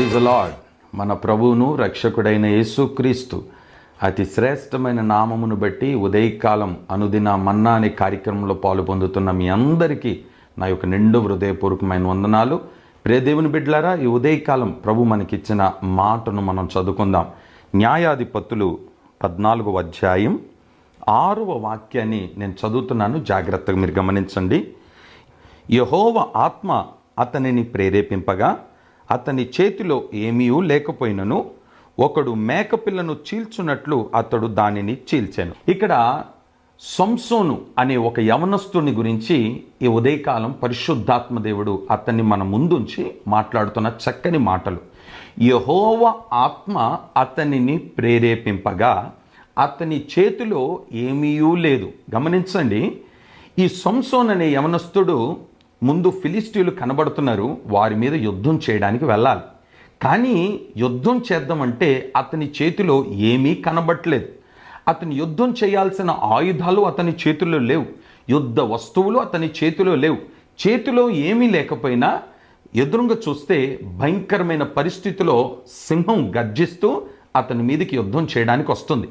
Praise lord మన ప్రభువును రక్షకుడైన యేసుక్రీస్తు అతి శ్రేష్టమైన నామమును బట్టి ఉదయకాలం అనుదిన మన్నా అనే కార్యక్రమంలో పాలు పొందుతున్న మీ అందరికీ నా యొక్క నిండు హృదయపూర్వకమైన వందనాలు. ప్రియదేవుని బిడ్డలారా ఈ ఉదయకాలం ప్రభు మనకిచ్చిన మాటను మనం చదువుకుందాం. న్యాయాధిపతులు పద్నాలుగవ అధ్యాయం ఆరవ వాక్యాన్ని నేను చదువుతున్నాను. జాగ్రత్తగా మీరు గమనించండి. యహోవ ఆత్మ అతనిని ప్రేరేపింపగా అతని చేతిలో ఏమీ లేకపోయినను ఒకడు మేకపిల్లను చీల్చున్నట్లు అతడు దానిని చీల్చాను. ఇక్కడ సంసోను అనే ఒక యవనస్తుని గురించి ఈ ఉదయకాలం పరిశుద్ధాత్మ దేవుడు అతన్ని మన ముందుంచి మాట్లాడుతున్న చక్కని మాటలు. యహోవ ఆత్మ అతనిని ప్రేరేపింపగా అతని చేతిలో ఏమీ లేదు. గమనించండి ఈ సంసోన్ అనే యవనస్తుడు ముందు ఫిలిస్టీలు కనబడుతున్నారు వారి మీద యుద్ధం చేయడానికి వెళ్ళాలి. కానీ యుద్ధం చేద్దామంటే అతని చేతిలో ఏమీ కనబట్టలేదు అతని యుద్ధం చేయాల్సిన ఆయుధాలు అతని చేతిలో లేవు. యుద్ధ వస్తువులు అతని చేతిలో లేవు. చేతిలో ఏమీ లేకపోయినా ఎదురుగా చూస్తే భయంకరమైన పరిస్థితిలో సింహం గర్జిస్తూ అతని మీదకి యుద్ధం చేయడానికి వస్తుంది.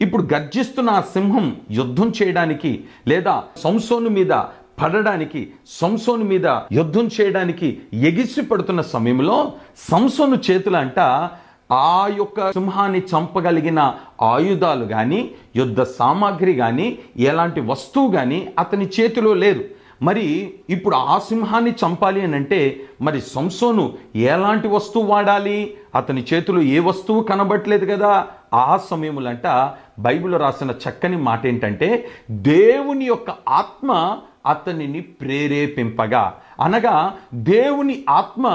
ఇప్పుడు గర్జిస్తున్న ఆ సింహం యుద్ధం చేయడానికి లేదా సంసోను మీద పడడానికి సంసోను మీద యుద్ధం చేయడానికి ఎగిసి పడుతున్న సమయంలో సంసోను చేతులు అంట ఆ యొక్క సింహాన్ని చంపగలిగిన ఆయుధాలు కానీ యుద్ధ సామాగ్రి కానీ ఎలాంటి వస్తువు కానీ అతని చేతిలో లేదు. మరి ఇప్పుడు ఆ సింహాన్ని చంపాలి అని అంటే మరి సంసోను ఎలాంటి వస్తువు వాడాలి? అతని చేతిలో ఏ వస్తువు కనబట్లేదు కదా? ఆ సమయములంట బైబిల్ రాసిన చక్కని మాట ఏంటంటే దేవుని యొక్క ఆత్మ అతనిని ప్రేరేపింపగా. అనగా దేవుని ఆత్మ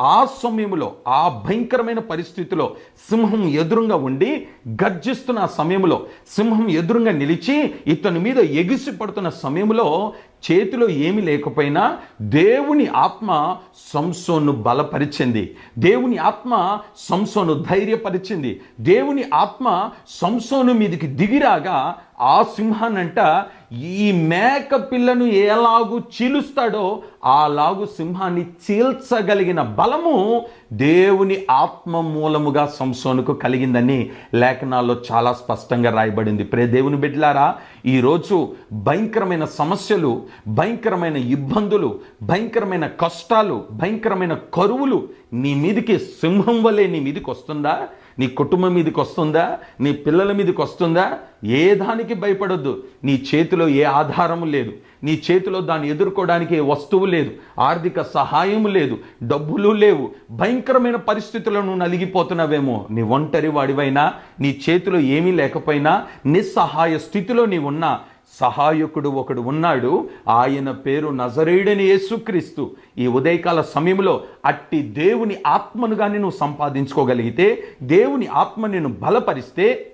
ఆ సమయంలో ఆ భయంకరమైన పరిస్థితిలో సింహం ఎదురుగా ఉండి గర్జిస్తున్న సమయంలో సింహం ఎదురుగా నిలిచి ఇతని మీద ఎగిసి పడుతున్న సమయంలో చేతిలో ఏమి లేకపోయినా దేవుని ఆత్మ సంసోను బలపరిచింది. దేవుని ఆత్మ సంసోను ధైర్యపరిచింది. దేవుని ఆత్మ సంసోను మీదకి దిగిరాగా ఆ సింహానంట ఈ మేక పిల్లను ఎలాగు చీలుస్తాడో అలాగు సింహాన్ని చీల్చగలిగిన బలము దేవుని ఆత్మ మూలముగా సంసోనుకు కలిగిందని లేఖనాల్లో చాలా స్పష్టంగా రాయబడింది. ప్రే దేవుని బిడ్డలారా ఈరోజు భయంకరమైన సమస్యలు భయంకరమైన ఇబ్బందులు భయంకరమైన కష్టాలు భయంకరమైన కరువులు నీ మీదికి సింహం వలె నీ మీదికి వస్తుందా? నీ కుటుంబం మీదకి వస్తుందా? నీ పిల్లల మీదకి వస్తుందా? ఏ దానికి భయపడొద్దు. నీ చేతిలో ఏ ఆధారము లేదు. నీ చేతిలో దాన్ని ఎదుర్కోవడానికి ఏ వస్తువు లేదు. ఆర్థిక సహాయము లేదు. డబ్బులు లేవు. భయంకరమైన పరిస్థితుల్లో నువ్వు నలిగిపోతున్నావేమో. నీ ఒంటరి వాడివైనా నీ చేతిలో ఏమీ లేకపోయినా నిస్సహాయ స్థితిలో నీవున్నా సహాయకుడు ఒకడు ఉన్నాడు. ఆయన పేరు నజరేయుడని యేసుక్రీస్తు. ఈ ఉదయకాల సమయంలో అట్టి దేవుని ఆత్మను కానీ నువ్వు సంపాదించుకోగలిగితే దేవుని ఆత్మ నిన్ను బలపరిస్తే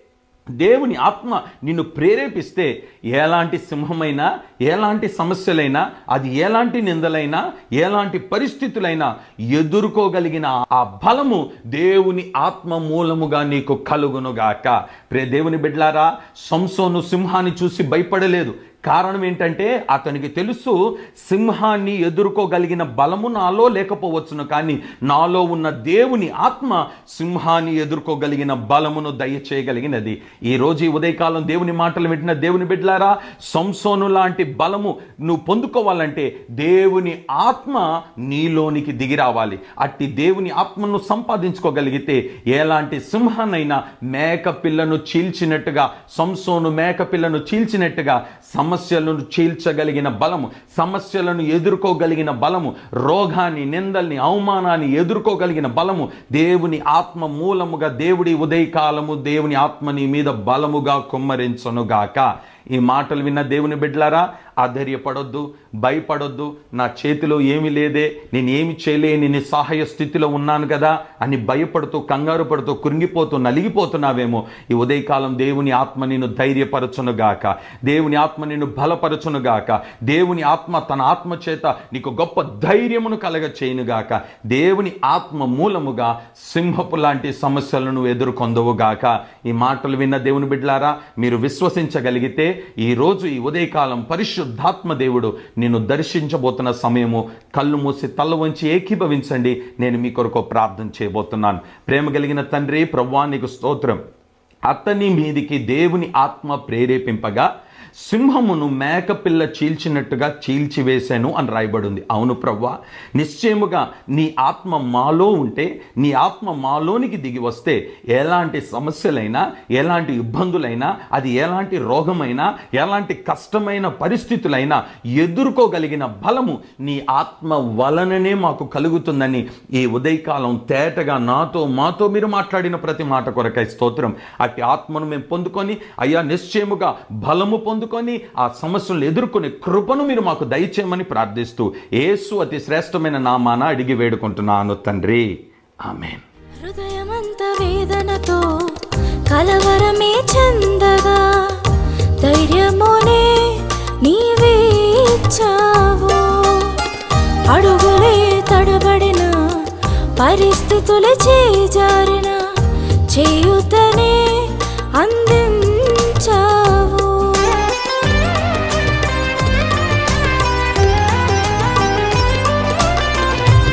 దేవుని ఆత్మ నిన్ను ప్రేరేపిస్తే ఎలాంటి సింహమైనా ఎలాంటి సమస్యలైనా అది ఎలాంటి నిందలైనా ఎలాంటి పరిస్థితులైనా ఎదుర్కోగలిగిన ఆ బలము దేవుని ఆత్మ మూలముగా నీకు కలుగునుగాక. ప్రే దేవుని బిడ్లారా సంసోను సింహాన్ని చూసి భయపడలేదు. కారణం ఏంటంటే అతనికి తెలుసు సింహాన్ని ఎదుర్కోగలిగిన బలము నాలో లేకపోవచ్చును కానీ నాలో ఉన్న దేవుని ఆత్మ సింహాన్ని ఎదుర్కోగలిగిన బలమును దయచేయగలిగినది. ఈ ఈ ఉదయకాలం దేవుని మాటలు వింటున్న దేవుని బిడ్డలారా సంసోను లాంటి బలము నువ్వు పొందుకోవాలంటే దేవుని ఆత్మ నీలోనికి దిగి రావాలి. అట్టి దేవుని ఆత్మను సంపాదించుకోగలిగితే ఎలాంటి సింహానైనా మేక పిల్లను చీల్చినట్టుగా సంసోను మేక పిల్లను చీల్చినట్టుగా సమస్యలను చీల్చగలిగిన బలము సమస్యలను ఎదుర్కోగలిగిన బలము రోగాన్ని నిందల్ని అవమానాన్ని ఎదుర్కోగలిగిన బలము దేవుని ఆత్మ మూలముగా దేవుడి ఉదయకాలము దేవుని ఆత్మ నీ మీద బలముగా కుమ్మరించనుగాక. ఈ మాటలు విన్న దేవుని బిడ్డలారా ఆధైర్యపడొద్దు భయపడొద్దు. నా చేతిలో ఏమి లేదే నేను ఏమి చేయలేని నిస్సహాయ స్థితిలో ఉన్నాను కదా అని భయపడుతూ కంగారు పడుతూ కృంగిపోతూ నలిగిపోతున్నావేమో. ఈ ఉదయకాలం దేవుని ఆత్మ నిన్ను ధైర్యపరచునుగాక దేవుని ఆత్మ నిన్ను బలపరచునుగాక దేవుని ఆత్మ తన ఆత్మ చేత నీకు గొప్ప ధైర్యమును కలగ చేయనుగాక దేవుని ఆత్మ మూలముగా సింహపు లాంటి సమస్యలను ఎదుర్కొందవుగాక ఈ మాటలు విన్న దేవుని బిడ్డలారా మీరు విశ్వసించగలిగితే ఈరోజు ఈ ఉదయకాలం పరిశుద్ధాత్మ దేవుడు నిన్ను దర్శించబోతున్న సమయము కళ్ళు మూసి తల్ల వంచి ఏకీభవించండి. నేను మీ కొరకు ప్రార్థన చేయబోతున్నాను. ప్రేమ కలిగిన తండ్రి ప్రవ్వా నీకు స్తోత్రం. అతని మీదికి దేవుని ఆత్మ ప్రేరేపింపగా సింహమును మేకపిల్ల చీల్చినట్టుగా చీల్చివేశాను అని రాయబడింది. అవును ప్రవ్వా నిశ్చయముగా నీ ఆత్మ మాలో ఉంటే నీ ఆత్మ మాలోనికి దిగి వస్తే ఎలాంటి సమస్యలైనా ఎలాంటి ఇబ్బందులైనా అది ఎలాంటి రోగమైనా ఎలాంటి కష్టమైన పరిస్థితులైనా ఎదుర్కోగలిగిన బలము నీ ఆత్మ వలననే మాకు కలుగుతుందని ఈ ఉదయకాలం తేటగా నాతో మాతో మీరు మాట్లాడిన ప్రతి మాట కొరకై స్తోత్రం. అట్టి ఆత్మను మేము పొందుకొని అయ్యా నిశ్చయముగా బలము పొందు పొందుకొని ఆ సమస్యలను ఎదుర్కొనే కృపను మీరు మాకు దయచేయమని ప్రార్థిస్తూ ఏసు అతి శ్రేష్టమైన నామాన అడిగి వేడుకుంటున్నాను తండ్రి. ఆమెన్. హృదయమంత వేదనతో కలవరమే చందగా ధైర్యమునే నీవే ఇచ్చావు. అడుగులే తడబడిన పరిస్థితులు చేజారిన చేయుతనే అందించా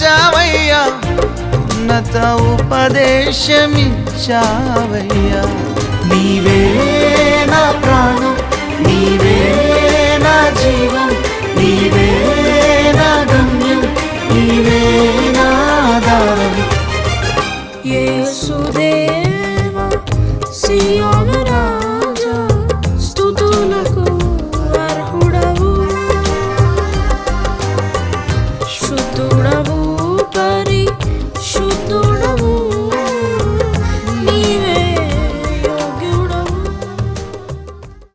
బలపరచావయ్యా ఉన్నత ఉపదేశమిచ్చావయ్యా.